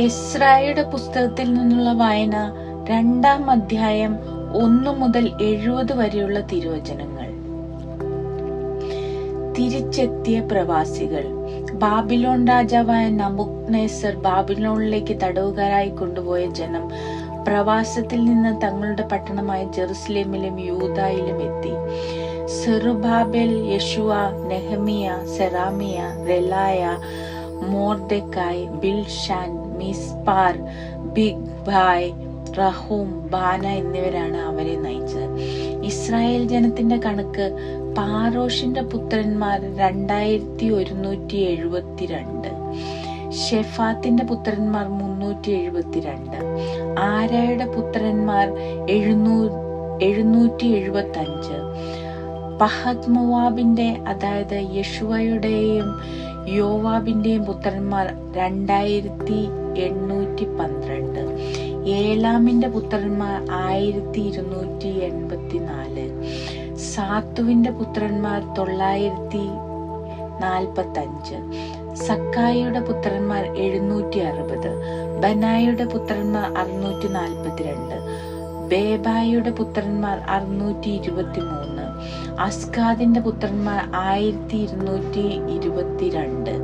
ഇസ്രായുടെ പുസ്തകത്തിൽ നിന്നുള്ള വായന രണ്ടാം അധ്യായം ഒന്നു മുതൽ എഴുപത് വരെയുള്ള തിരുവചനങ്ങൾ. തിരിച്ചെത്തിയ പ്രവാസികൾ. ബാബിലോൺ രാജാവായ നബുക്നേസർ ബാബിലോണിലേക്ക് തടവുകാരായി കൊണ്ടുപോയ ജനം പ്രവാസത്തിൽ നിന്ന് തങ്ങളുടെ പട്ടണമായ ജെറുസലേമിലും യൂതായിലും എത്തി. Zerubbabel Jeshua Nehemiah Seraiah Reelaiah Mordecai Bilshan Mispar Bigvai Rehum Baanah എന്നിവരാണ് അവരെ നയിച്ചത്. ഇസ്രായേൽ ജനത്തിന്റെ കണക്ക് പാറോഷിന്റെ പുത്രന്മാർ രണ്ടായിരത്തി ഒരുന്നൂറ്റി എഴുപത്തിരണ്ട് ഷെഫാത്തിന്റെ പുത്രന്മാർ മുന്നൂറ്റി എഴുപത്തിരണ്ട് ആരായുടെ പുത്രന്മാർ എഴുന്നൂ എഴുന്നൂറ്റി എഴുപത്തി അഞ്ച് പഹത് അതായത് യശുവയുടെയും യോവാബിന്റെയും പുത്രന്മാർ രണ്ടായിരത്തി എണ്ണൂറ്റി പന്ത്രണ്ട്. ഏലാമിന്റെ പുത്രന്മാർ ആയിരത്തി ഇരുന്നൂറ്റി എൺപത്തി നാല് സാത്തുവിന്റെ പുത്രന്മാർ തൊള്ളായിരത്തി നാൽപ്പത്തഞ്ച്. സക്കായിയുടെ പുത്രന്മാർ എഴുന്നൂറ്റി അറുപത്. ബനായുടെ പുത്രന്മാർ അറുന്നൂറ്റി നാൽപ്പത്തിരണ്ട്. ബേബായിയുടെ പുത്രന്മാർ അറുന്നൂറ്റി ഇരുപത്തി മൂന്ന് അസ്കാദിന്റെ പുത്രന്മാർ ആയിരത്തി ഇരുന്നൂറ്റി ഇരുപത്തിരണ്ട്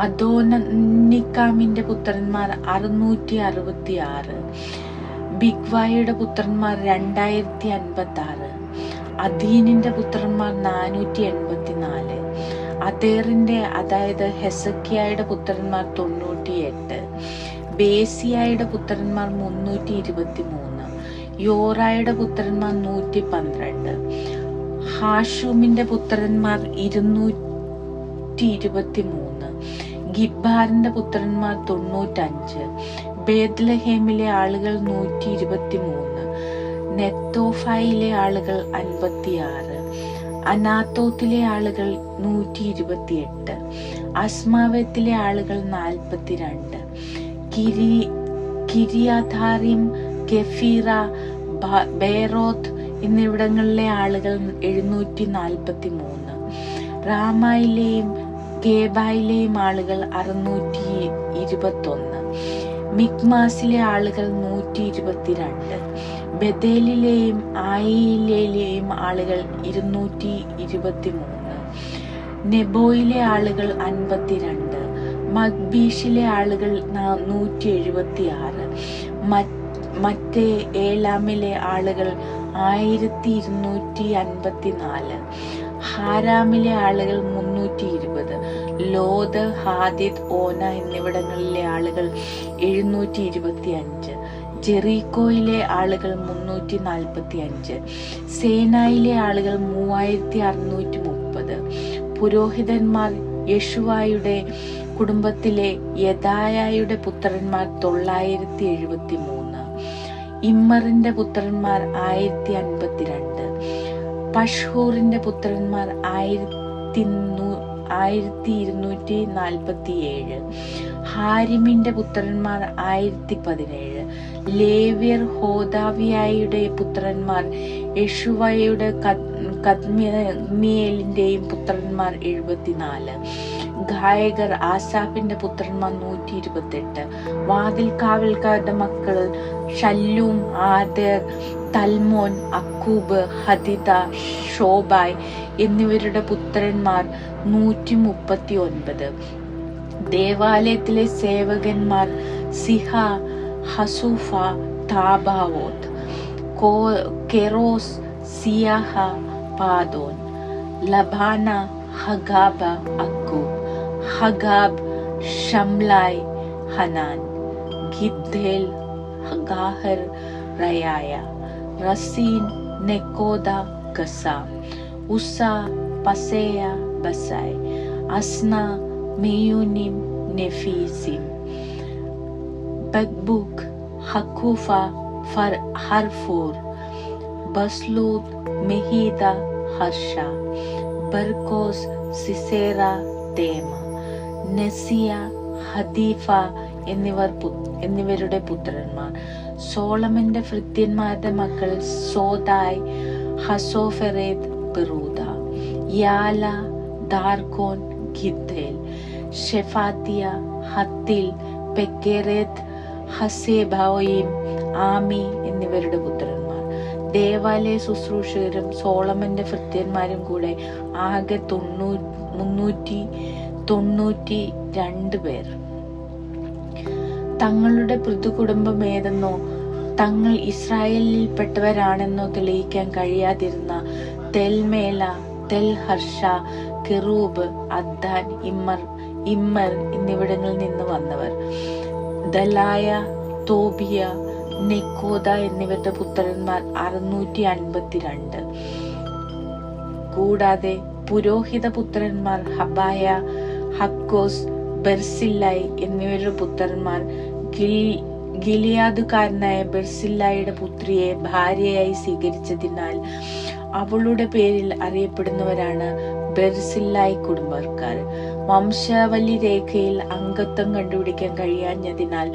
അദോനിക്കാമിന്റെ പുത്രന്മാർ അറുന്നൂറ്റി അറുപത്തി ആറ് ബിഗ്വായുടെ പുത്രന്മാർ രണ്ടായിരത്തി അൻപത്തി ആറ് അദീനിന്റെ പുത്രന്മാർ നാനൂറ്റി എൺപത്തി നാല് അതേറിന്റെ അതായത് ഹെസക്കിയായുടെ പുത്രന്മാർ തൊണ്ണൂറ്റി എട്ട് ബേസിയായുടെ പുത്രന്മാർ മുന്നൂറ്റി ഇരുപത്തി മൂന്ന് യോറായുടെ പുത്രന്മാർ നൂറ്റി പന്ത്രണ്ട്. ഹാഷൂമിന്റെ പുത്രന്മാർ ഇരുന്നൂറ്റി ഇരുപത്തി മൂന്ന് ഗിബാറിന്റെ പുത്രന്മാർ തൊണ്ണൂറ്റഞ്ച്. ബേദ്ലഹേമിലെ ആളുകൾ നൂറ്റി ഇരുപത്തി മൂന്ന് നെത്തോഫായിലെ ആളുകൾ അൻപത്തിയാറ്. അനാത്തോത്തിലെ ആളുകൾ നൂറ്റി ഇരുപത്തിയെട്ട്. അസ്മാവത്തിലെ ആളുകൾ നാൽപ്പത്തിരണ്ട്. കിരി കിരിയാധാറിം കെഫീറ ബേറോത്ത് എന്നിവിടങ്ങളിലെ ആളുകൾ എഴുന്നൂറ്റി നാൽപ്പത്തി മൂന്ന് റാമായിലെയും ഗേബായിലെയും ആളുകൾ അറുന്നൂറ്റി ഇരുപത്തൊന്ന് മിക്മാസിലെ ആളുകൾ നൂറ്റി ഇരുപത്തിരണ്ട് ബദേലിലെയും ആയിലെയും ആളുകൾ ഇരുന്നൂറ്റി ഇരുപത്തി മൂന്ന് നെബോയിലെ ആളുകൾ അൻപത്തിരണ്ട്. മഗ്ബീഷിലെ ആളുകൾ നൂറ്റി എഴുപത്തി ആറ് മറ്റേ ഏലാമിലെ ആളുകൾ ആയിരത്തി ഇരുന്നൂറ്റി അൻപത്തി നാല് ഹാരാമിലെ ആളുകൾ മുന്നൂറ്റി ഇരുപത് ലോത് ഹാദിദ് ഓന എന്നിവിടങ്ങളിലെ ആളുകൾ എഴുന്നൂറ്റി ഇരുപത്തി അഞ്ച് ജെറീക്കോയിലെ ആളുകൾ മുന്നൂറ്റി നാൽപ്പത്തി അഞ്ച് സേനായിലെ ആളുകൾ മൂവായിരത്തി അറുന്നൂറ്റി മുപ്പത് പുരോഹിതന്മാർ യശുവായുടെ കുടുംബത്തിലെ യദായയുടെ പുത്രന്മാർ തൊള്ളായിരത്തി എഴുപത്തി മൂന്ന് ഇമ്മറിന്റെ പുത്രന്മാർ ആയിരത്തി അൻപത്തിരണ്ട് പഷ്ഹൂറിന്റെ പുത്രന്മാർ ആയിരത്തി ആയിരത്തി ഇരുന്നൂറ്റി നാൽപ്പത്തി ഏഴ് ഹാരിമിന്റെ പുത്രന്മാർ ആയിരത്തി പതിനേഴ് ലേവ്യർ ഹോദാവിയായുടെ പുത്രന്മാർ യഷുവയുടെ കദ്മിയേലിന്റെയും പുത്രന്മാർ എഴുപത്തിനാല്. ഗായകർ ആസാഫിന്റെ പുത്രന്മാർ നൂറ്റി ഇരുപത്തെട്ട് വാതിൽ കാവൽക്കാരുടെ മക്കൾ ഷല്ലൂം ആദർ തൽമോൻ അക്കൂബ് ഹദിത ഷോബായ് എന്നിവരുടെ പുത്രന്മാർ നൂറ്റി മുപ്പത്തി ഒൻപത് ദേവാലയത്തിലെ സേവകന്മാർ സിഹ ഹസൂഫ താബാവോത്ത് കോ- Keros Siaha Padon Lebanah Hagabah Akkub Hagab, Shamlai, Hanan, Giddel, Hagahar, Rayaya, Rasin, Nekoda, Gasa, Usa, Paseya, Basai, Asna, Meunim, Nefisim Bagbuk, Hakufa, Far Harfur, Baslud, Mehida, Harsha, Barkos, Sisera, Tema. Neziah Hatipha എന്നിവർ എന്നിവരുടെ പുത്രന്മാർ. സോളമന്റെ ഭൃത്യന്മാരുടെ മക്കൾ സോതായ് ഹസോഫെറേത് പെറൂദ യാല ദാർകോൻ ഗിദ്ദേൽ ഷെഫാത്തിയ ഹത്തിൽ പെക്കേറേത്ത് ഹസേബോയിം ആമി എന്നിവരുടെ പുത്രന്മാർ. ദേവാലയ ശുശ്രൂഷകരും സോളമന്റെ ഭൃത്യന്മാരും കൂടെ ആകെ തൊണ്ണൂ മുന്നൂറ്റി തൊണ്ണൂറ്റി രണ്ട് പേർ. തങ്ങളുടെ പൃഥുകുടുംബം ഏതെന്നോ തങ്ങൾ ഇസ്രായേലിൽപ്പെട്ടവരാണെന്നോ തെളിയിക്കാൻ കഴിയാതിരുന്ന തെൽമേല തെൽ ഹർഷ കെറൂബ് അദ്ദാൻ ഇമ്മർ ഇമ്മർ എന്നിവിടങ്ങളിൽ നിന്ന് വന്നവർ. ദലായ തോബിയ നെക്കോദ എന്നിവരുടെ പുത്രന്മാർ അറുന്നൂറ്റി അൻപത്തിരണ്ട് കൂടാതെ പുരോഹിത പുത്രന്മാർ ഹബായ ഹക്കോസ് ബെർസില്ലായി എന്നിവരുടെ പുത്രന്മാർ ഗിലിയാദുകാരനായ ബെർസില്ലായുടെ പുത്രിയെ ഭാര്യയായി സ്വീകരിച്ചതിനാൽ അവളുടെ പേരിൽ അറിയപ്പെടുന്നവരാണ് ബെർസില്ലായി കുടുംബക്കാർ. വംശാവലി രേഖയിൽ അംഗത്വം കണ്ടുപിടിക്കാൻ കഴിയാഞ്ഞതിനാൽ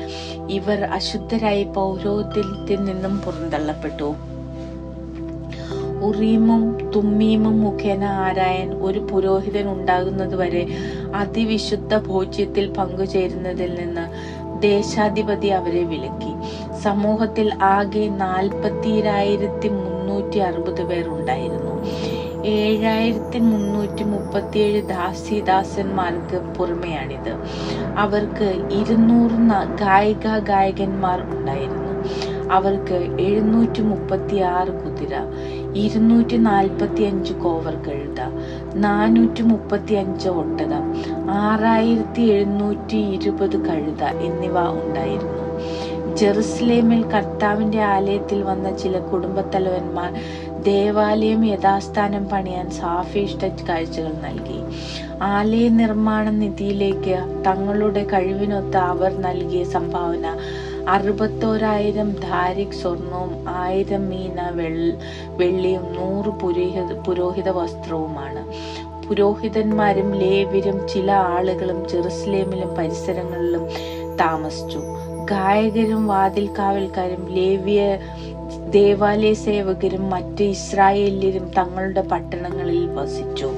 ഇവർ അശുദ്ധരായി പൗരോഹിത്യത്തിൽ നിന്നും പുറന്തള്ളപ്പെട്ടു. ഉറീമും തുമ്മീമും മുഖേന ആരായൻ ഒരു പുരോഹിതൻ ഉണ്ടാകുന്നതുവരെ അതിവിശുദ്ധ ഭോജ്യത്തിൽ പങ്കുചേരുന്നതിൽ നിന്ന് ദേശാധിപതി അവരെ വിലക്കി. സമൂഹത്തിൽ ആകെ നാൽപ്പത്തിരായിരത്തി മുന്നൂറ്റി അറുപത് പേർ ഉണ്ടായിരുന്നു. ഏഴായിരത്തി മുന്നൂറ്റി മുപ്പത്തിയേഴ് ദാസിദാസന്മാർക്ക് പുറമെയാണിത്. അവർക്ക് ഇരുന്നൂറ് ഗായിക ഗായകന്മാർ ഉണ്ടായിരുന്നു. അവർക്ക് എഴുന്നൂറ്റി മുപ്പത്തി ആറ് കുതിര ഇരുന്നൂറ്റി നാൽപ്പത്തി അഞ്ച് കോവർ കഴുത നാനൂറ്റി മുപ്പത്തി അഞ്ച് ഒട്ടകം ആറായിരത്തി എഴുന്നൂറ്റി ഇരുപത് കഴുത എന്നിവ ഉണ്ടായിരുന്നു. ജെറുസലേമിൽ കർത്താവിന്റെ ആലയത്തിൽ വന്ന ചില കുടുംബത്തലവന്മാർ ദേവാലയം യഥാസ്ഥാനം പണിയാൻ സാഫിഷ്ട കാഴ്ചകൾ നൽകി. ആലയ നിർമ്മാണ നിധിയിലേക്ക് തങ്ങളുടെ കഴിവിനൊത്ത് അവർ നൽകിയ സംഭാവന അറുപത്തോരായിരം ധാരിക് സ്വർണവും ആയിരം മീന വെള്ളിയും നൂറ് പുരോഹിത പുരോഹിത വസ്ത്രവുമാണ്. പുരോഹിതന്മാരും ലേവ്യരും ചില ആളുകളും ജെറുസലേമിലും പരിസരങ്ങളിലും താമസിച്ചു. ഗായകരും വാതിൽ കാവൽക്കാരും ലേവ്യ ദേവാലയ സേവകരും മറ്റ് ഇസ്രായേല്യരും തങ്ങളുടെ പട്ടണങ്ങളിൽ വസിച്ചു.